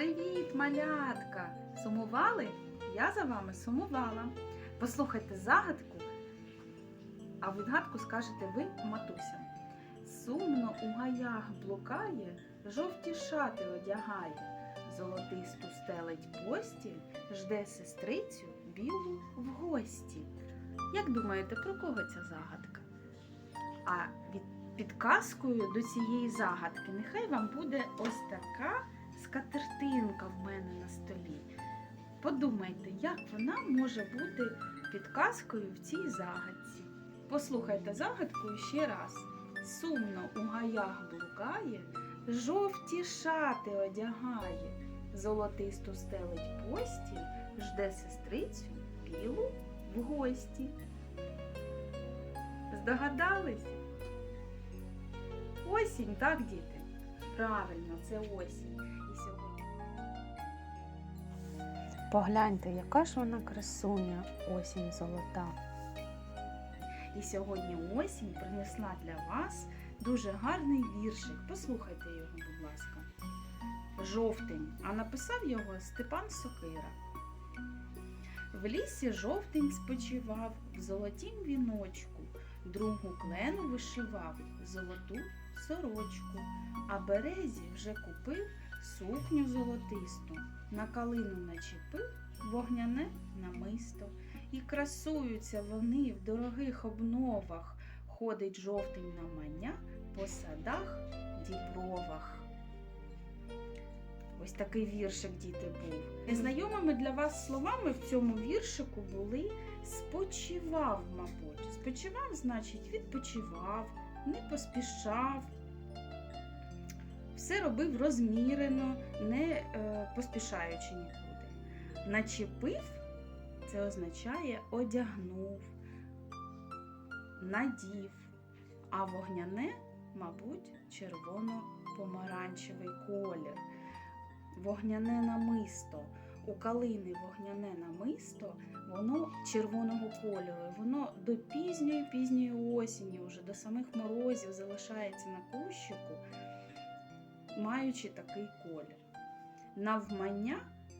Привіт, малятка! Сумували? Я за вами сумувала. Послухайте загадку, а відгадку скажете ви, матуся. Сумно у гаях блукає, жовті шати одягає, золотисту стелить пості, жде сестрицю білу в гості. Як думаєте, про кого ця загадка? А від підказкою до цієї загадки нехай вам буде ось така скатертинка в мене на столі. Подумайте, як вона може бути підказкою в цій загадці. Послухайте загадку ще раз. Сумно у гаях блукає, жовті шати одягає, золотисту стелить пості, жде сестрицю білу в гості. Здогадались? Осінь, так, діти? Правильно, це осінь. І сьогодні. Погляньте, яка ж вона красуня, осінь золота. І сьогодні осінь принесла для вас дуже гарний віршик. Послухайте його, будь ласка. Жовтень, а написав його Степан Сокира. В лісі жовтень спочивав в золотім віночку, другу клену вишивав золоту сорочку, а березі вже купив сукню золотисту, на калину начепив вогняне намисто. І красуються вони в дорогих обновах, ходить жовтень на маня по садах, дібровах. Ось такий віршик, діти, був. Незнайомими для вас словами в цьому віршику були спочивав, мабуть. Спочивав, значить, відпочивав, не поспішав. Все робив розмірено, не е, поспішаючи нікуди. Начепив це означає одягнув, надів, а вогняне, мабуть, червоно-помаранчевий колір. Вогняне намисто. У калини вогняне намисто, воно червоного кольору. Воно до пізньої пізньої осені, вже до самих морозів залишається на кущику, маючи такий колір. Навмання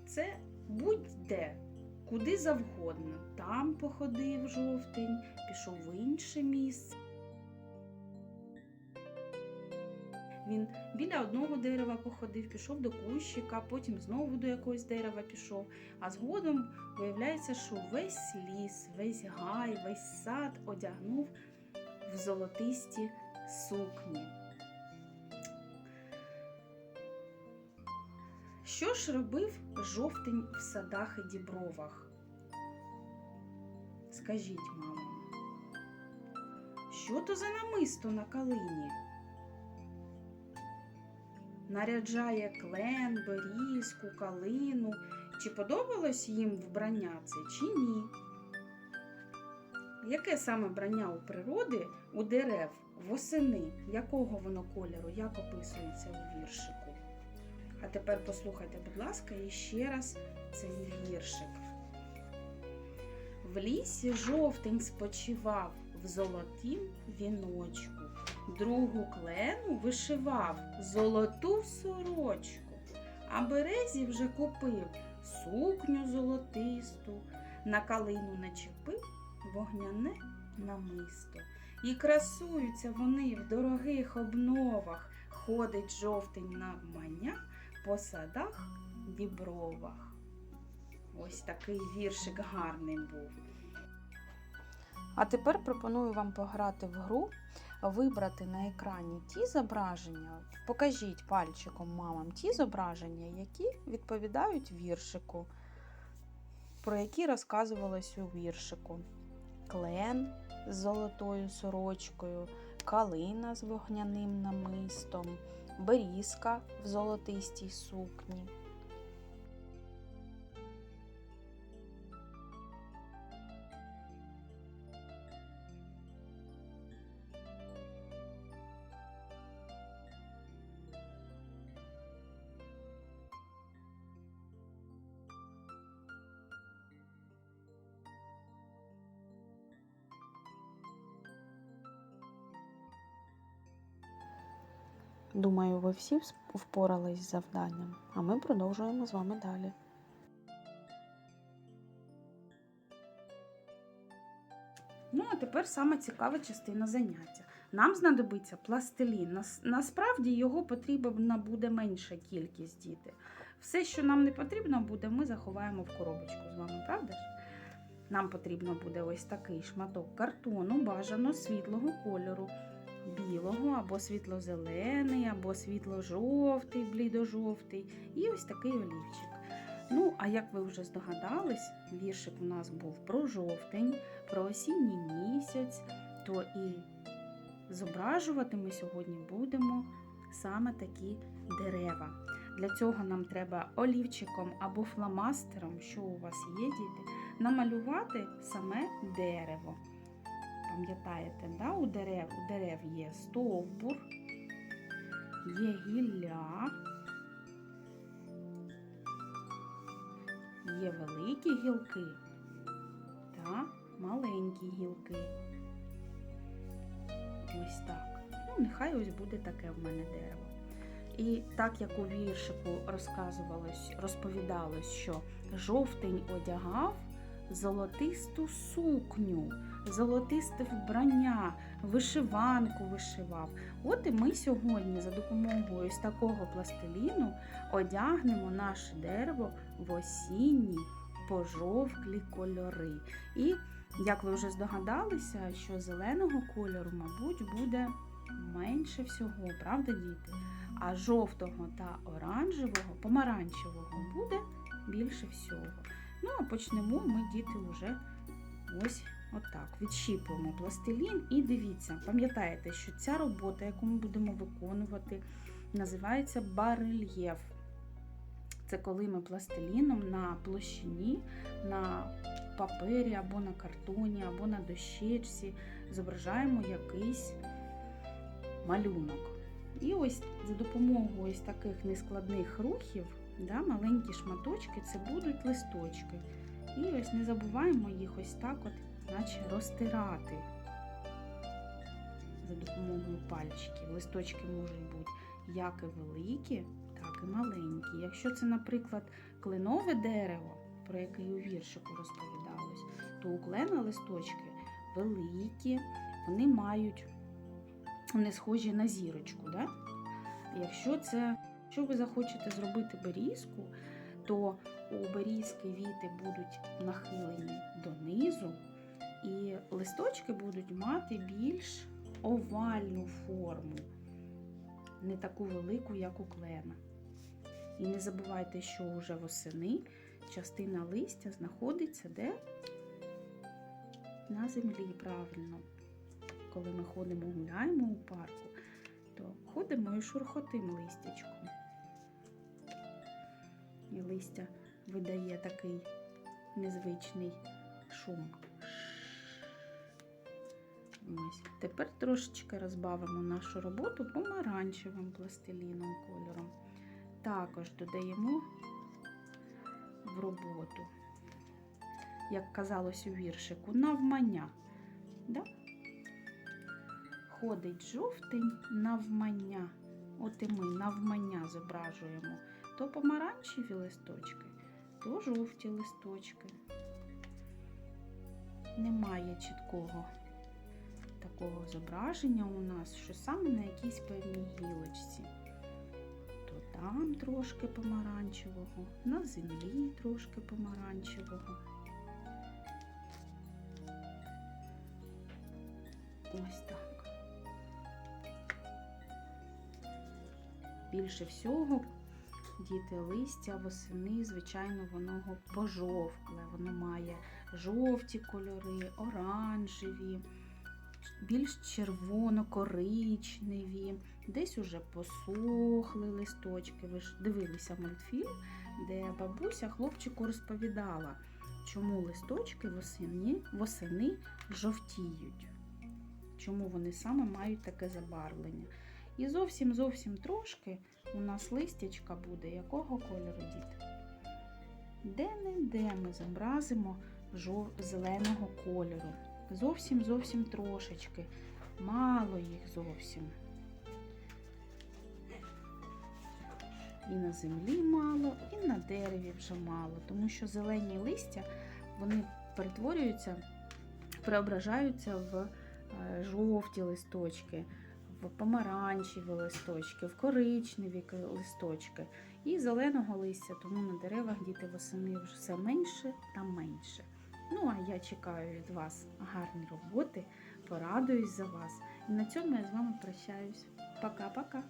це будь-де, куди завгодно. Там походив жовтень, Він біля одного дерева походив, пішов до кущика, потім знову до якогось дерева пішов. А згодом виявляється, що весь ліс, весь гай, весь сад одягнув в золотисті сукні. Що ж робив жовтень в садах і дібровах? Скажіть, мамо, що то за намисто на калині? Наряджає клен, берізку, калину. Чи подобалось їм вбрання це, чи ні? Яке саме вбрання у природи, у дерев, восени? Якого воно кольору, як описується у віршику? А тепер послухайте, будь ласка, іще раз цей віршик. В лісі жовтень спочивав в золотім віночку, другу клену вишивав золоту сорочку, а березі вже купив сукню золотисту, на калину начепив вогняне намисто. І красуються вони в дорогих обновах, ходить жовтень навмання по садах дібровах. Ось такий віршик гарний був. А тепер пропоную вам пограти в гру, вибрати на екрані ті зображення, покажіть пальчиком мамам ті зображення, які відповідають віршику, про які розказувалось у віршику. Клен з золотою сорочкою, калина з вогняним намистом, берізка в золотистій сукні. Думаю, ви всі вс- впорались з завданням, а ми продовжуємо з вами далі. Ну, а тепер саме цікава частина заняття. Нам знадобиться пластилін. Нас- Насправді його потрібна буде менша кількість діти. Все, що нам не потрібно буде, ми заховаємо в коробочку з вами, правда ж? Нам потрібно буде ось такий шматок картону, бажано світлого кольору, білого або світло-зелений, або світло-жовтий, блідо-жовтий, і ось такий олівчик. Ну, а як ви вже здогадались, віршик у нас був про жовтень, про осінній місяць, то і зображувати ми сьогодні будемо саме такі дерева. Для цього нам треба олівчиком або фломастером, що у вас є, діти, намалювати саме дерево. Пам'ятаєте, да? у, дерев, у дерев є стовбур, є гілля, є великі гілки та маленькі гілки. Ось так. Ну, нехай ось буде таке в мене дерево. І так як у віршику розповідалось, що жовтень одягав золотисту сукню, золотисте вбрання, вишиванку вишивав. От і ми сьогодні за допомогою ось такого пластиліну одягнемо наше дерево в осінні пожовклі кольори. І як ви вже здогадалися, що зеленого кольору, мабуть, буде менше всього, правда, діти? А жовтого та оранжевого, помаранчевого буде більше всього. Ну, а почнемо ми, діти, вже ось отак. Відщіпуємо пластилін і дивіться, пам'ятаєте, що ця робота, яку ми будемо виконувати, називається барельєф. Це коли ми пластиліном на площині, на папері або на картоні, або на дощечці зображаємо якийсь малюнок. І ось за допомогою ось таких нескладних рухів, да, маленькі шматочки, це будуть листочки. І ось не забуваємо їх ось так, от, наче розтирати за допомогою пальчиків. Листочки можуть бути як і великі, так і маленькі. Якщо це, наприклад, кленове дерево, про яке у віршику розповідалось, то у клена листочки великі, вони мають, вони схожі на зірочку. Да? Якщо це, якщо ви захочете зробити берізку, то у берізки віти будуть нахилені донизу, і листочки будуть мати більш овальну форму, не таку велику, як у клена. І не забувайте, що вже восени частина листя знаходиться де? На землі, правильно. Коли ми ходимо гуляємо у парку, то ходимо і шурхотим листячком. І листя видає такий незвичний шум. Ось. Тепер трошечки розбавимо нашу роботу помаранчевим пластиліном кольором. Також додаємо в роботу, як казалось у віршику, навмання. Да? Ходить жовтень навмання. От і ми навмання зображуємо то помаранчеві листочки, то жовті листочки. Немає чіткого такого зображення у нас, що саме на якійсь певній гілочці. То там трошки помаранчевого, на землі трошки помаранчевого. Ось так. Більше всього діти листя восени, звичайно, воно пожовкле, воно має жовті кольори, оранжеві, більш червоно-коричневі, десь уже посохли листочки. Ви ж дивилися мультфільм, де бабуся хлопчику розповідала, чому листочки восени, восени жовтіють, чому вони саме мають таке забарвлення. І зовсім зовсім трошки у нас листячка буде якого кольору діти? Де-не-де ми зобразимо зеленого кольору. Зовсім зовсім трошечки. Мало їх зовсім. І на землі мало, і на дереві вже мало, тому що зелені листя вони перетворюються, преображаються в е, жовті листочки, в помаранчеві листочки, в коричневі листочки і зеленого листя, тому на деревах діти восени вже все менше та менше. Ну а я чекаю від вас гарні роботи, порадуюсь за вас. І на цьому я з вами прощаюсь. Пока-пока!